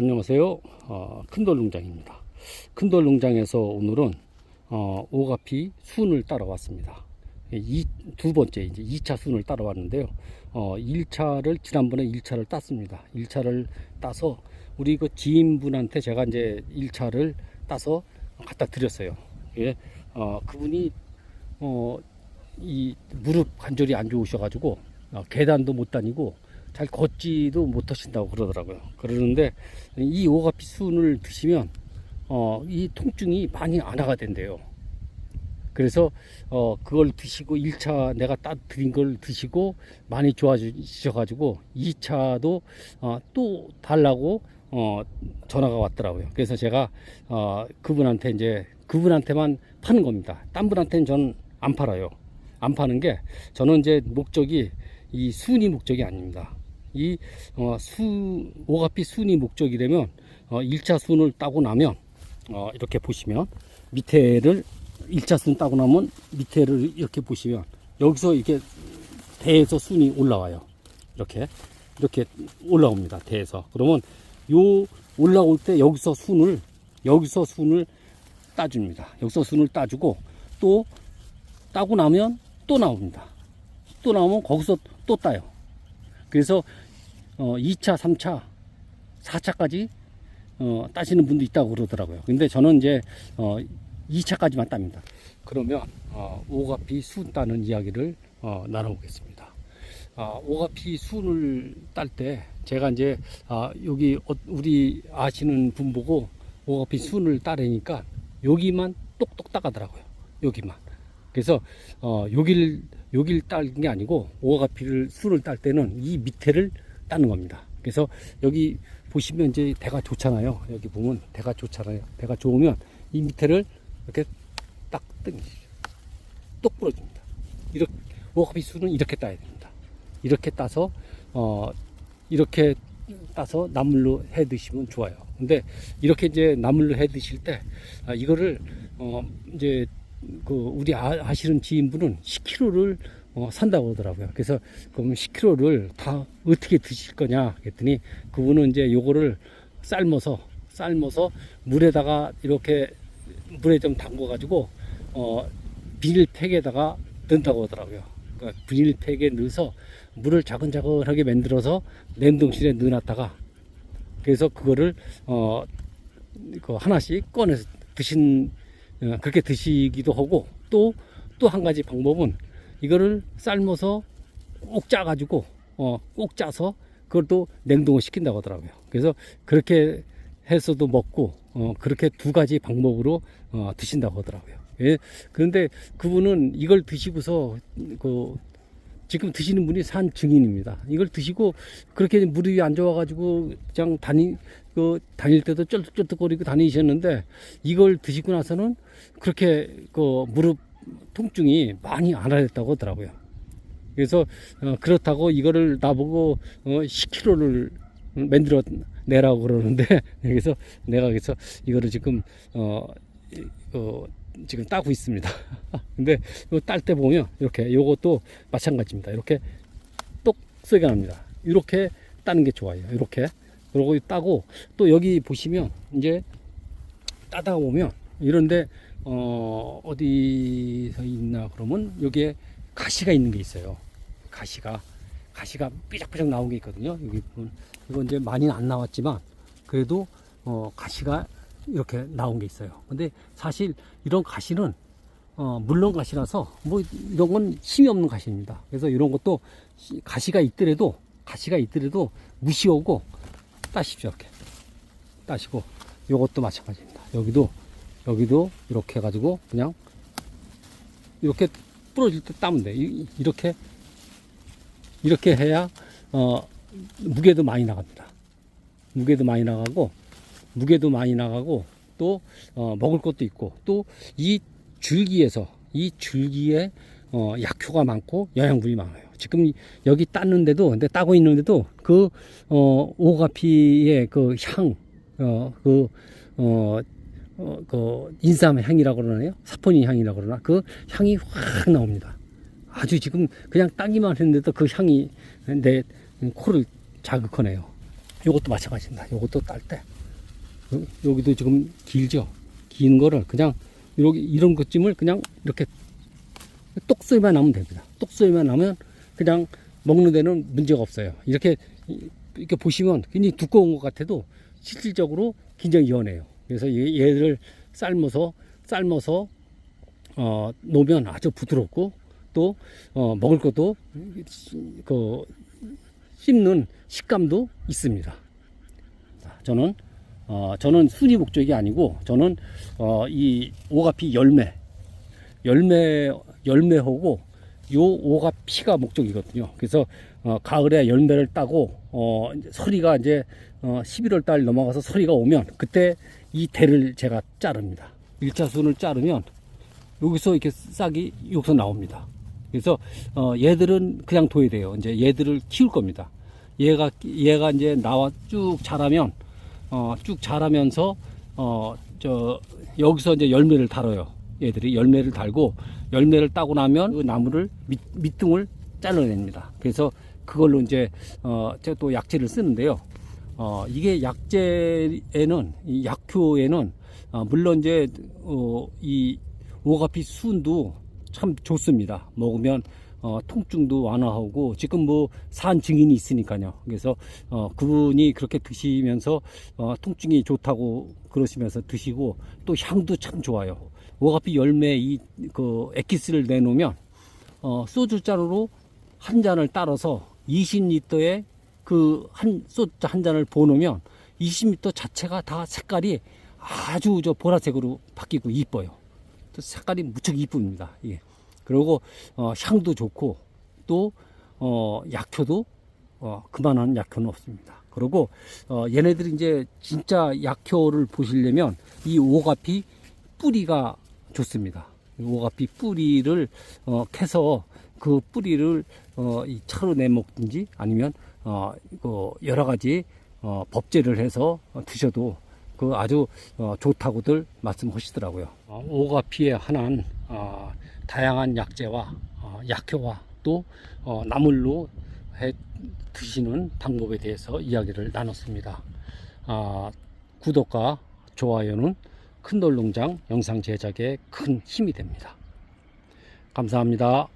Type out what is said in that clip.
안녕하세요. 어, 큰돌 농장입니다. 큰돌 농장에서 오늘은 어, 오가피 순을 따라왔습니다. 이, 두 번째 이제 2차 순을 따라왔는데요. 어, 1차를 지난번에 1차를 땄습니다. 1차를 따서 우리 그 지인분한테 제가 이제 1차를 따서 갖다 드렸어요. 예, 어, 그분이 어, 이 무릎 관절이 안 좋으셔가지고 어, 계단도 못 다니고 잘 걷지도 못하신다고 그러더라고요. 그러는데 이 오가피 순을 드시면 어, 이 통증이 많이 완화가 된대요. 그래서 어, 그걸 드시고 1차 내가 따 드린 걸 드시고 많이 좋아지셔가지고 2차도 어, 또 달라고 어, 전화가 왔더라고요. 그래서 제가 어, 그분한테 이제 그분한테만 파는 겁니다. 딴 분한테는 저는 안 팔아요. 안 파는 게 저는 이제 목적이 이 순이 목적이 아닙니다. 이 어, 수, 오가피 순이 목적이라면 어, 1차 순을 따고 나면 어, 이렇게 보시면 밑에를 1차 순 따고 나면 밑에를 이렇게 보시면 여기서 이렇게 대에서 순이 올라와요. 이렇게 이렇게 올라옵니다. 대에서 그러면 요 올라올 때 여기서 순을 여기서 순을 따줍니다. 여기서 순을 따주고 또 따고 나면 또 나옵니다. 또 나오면 거기서 또 따요. 그래서 어 2차, 3차, 4차까지 어 따시는 분도 있다고 그러더라고요. 근데 저는 이제 어 2차까지만 땁니다. 그러면 어 오가피 순 따는 이야기를 어 나눠보겠습니다. 아, 오가피 순을 딸 때 제가 이제 아, 여기 어- 우리 아시는 분 보고 오가피 순을 따르니까 여기만 똑똑 따가더라고요. 여기만. 그래서 어, 여기를 여기를 따는 게 아니고 오가피를 순을 딸 때는 이 밑에를 따는 겁니다. 그래서 여기 보시면 이제 대가 좋잖아요. 여기 보면 대가 좋잖아요. 대가 좋으면 이 밑에를 이렇게 딱 당기시죠. 똑 부러집니다. 이렇게 순은 이렇게 따야 됩니다. 이렇게 따서 어 이렇게 따서 나물로 해 드시면 좋아요. 근데 이렇게 이제 나물로 해 드실 때 아, 이거를 어 이제 그 우리 아, 아시는 지인분은 10kg를 어, 산다고 하더라고요. 그래서 그럼 10kg를 다 어떻게 드실 거냐 그랬더니 그분은 이제 요거를 삶아서 삶아서 물에다가 이렇게 물에 좀 담궈 가지고 어 비닐팩에다가 넣는다고 하더라고요. 그러니까 비닐팩에 넣어서 물을 자근자근하게 만들어서 냉동실에 넣어놨다가 그래서 그거를 어 그 하나씩 꺼내서 드신 어, 그렇게 드시기도 하고 또 또 한 가지 방법은 이거를 삶아서 꼭 짜가지고 어 꼭 짜서 그걸 또 냉동을 시킨다고 하더라고요. 그래서 그렇게 해서도 먹고 어 그렇게 두 가지 방법으로 어 드신다고 하더라고요. 예. 그런데 그분은 이걸 드시고서 그 지금 드시는 분이 산 증인입니다. 이걸 드시고 그렇게 무릎이 안 좋아가지고 그냥 다니 그 다닐 때도 쩔뚝쩔뚝거리고 다니셨는데 이걸 드시고 나서는 그렇게 그 무릎 통증이 많이 안 하셨다고 하더라고요. 그래서 어, 그렇다고 이거를 나보고 어, 10kg를 만들어 내라고 그러는데 그래서 내가 그래서 이거를 지금 어, 이- 어 지금 따고 있습니다. 근데 딸때 보면 이렇게 요것도 마찬가지입니다. 이렇게 똑 쏘게 납니다. 이렇게 따는 게 좋아요. 이렇게 그러고 따고 또 여기 보시면 이제 따다 보면 이런데 어 어디서 있나 그러면 여기에 가시가 있는 게 있어요. 가시가 가시가 삐작삐작 나온 게 있거든요. 여기 이건 이제 많이는 안 나왔지만 그래도 어 가시가 이렇게 나온 게 있어요. 근데 사실 이런 가시는 어, 물론 가시라서 뭐 이런 건 힘이 없는 가시입니다. 그래서 이런 것도 시- 가시가 있더라도 가시가 있더라도 무시하고 따십시오 이렇게 따시고 요것도 마찬가지입니다. 여기도 여기도 이렇게 해가지고 그냥 이렇게 부러질 때 따면 돼. 이- 이렇게 이렇게 해야 어, 무게도 많이 나갑니다. 무게도 많이 나가고 무게도 많이 나가고 또 어, 먹을 것도 있고 또 이 줄기에서 이 줄기에 어, 약효가 많고 영양분이 많아요. 지금 이- 여기 땄는데도 근데 따고 있는데도 그 어, 오가피의 그 향, 어, 그 어, 어, 그 인삼 향이라고 그러나요? 사포닌 향이라고 그러나 그 향이 확 나옵니다. 아주 지금 그냥 따기만 했는데도 그 향이 내 코를 자극하네요. 요것도 마찬가지입니다. 요것도 딸 때. 요- 여기도 지금 길죠? 긴 거를 그냥 이렇게 이런 것쯤을 그냥 이렇게 똑소리만 나면 됩니다. 똑소리만 나면 그냥 먹는 데는 문제가 없어요. 이렇게 이렇게 보시면 굉장히 두꺼운 것 같아도 실질적으로 굉장히 연해요. 그래서 얘- 얘를 삶아서 삶아서 어, 놓으면 아주 부드럽고 또 어, 먹을 것도 그 씹는 식감도 있습니다. 자, 저는 어, 저는 순위 목적이 아니고 저는 어, 이 오가피 열매 열매 열매하고 요 오가 피가 목적이거든요. 그래서 어, 가을에 열매를 따고 어, 이제 서리가 이제 어, 11월 달 넘어가서 서리가 오면 그때 이 대를 제가 자릅니다. 1차 순을 자르면 여기서 이렇게 싹이 여기서 나옵니다. 그래서 어, 얘들은 그냥 둬야 돼요. 이제 얘들을 키울 겁니다. 얘가 얘가 이제 나와 쭉 자라면 어, 쭉 자라면서 어, 저 여기서 이제 열매를 달아요. 얘들이 열매를 달고 열매를 따고 나면 그 나무를 밑, 밑둥을 잘라냅니다. 그래서 그걸로 이제 어, 제가 또 약재를 쓰는데요. 어, 이게 약재에는 이 약효에는 어, 물론 이제 어, 이 오가피 순도 참 좋습니다. 먹으면 어, 통증도 완화하고 지금 뭐 산 증인이 있으니까요. 그래서 어, 그분이 그렇게 드시면서 어, 통증이 좋다고 그러시면서 드시고 또 향도 참 좋아요. 오가피 열매 이 그 액기스를 내놓으면 어, 소주 잔으로 한 잔을 따라서 20리터에 그 한 소주 한 잔을 부어놓으면 20리터 자체가 다 색깔이 아주 저 보라색으로 바뀌고 이뻐요. 또 색깔이 무척 이쁩니다. 예. 그리고 어, 향도 좋고 또 어, 약효도 어, 그만한 약효는 없습니다. 그리고 어, 얘네들이 이제 진짜 약효를 보시려면 이 오가피 뿌리가 좋습니다. 이 오가피 뿌리를 어, 캐서 그 뿌리를 어, 이 차로 내 먹든지 아니면 어, 그 여러 가지 어, 법제를 해서 어, 드셔도 그 아주 어, 좋다고들 말씀하시더라고요. 어, 오가피의 한한 어, 다양한 약재와 어, 약효와 또 어, 나물로 해 드시는 방법에 대해서 이야기를 나눴습니다. 아, 구독과 좋아요는 큰돌 농장 영상 제작에 큰 힘이 됩니다. 감사합니다.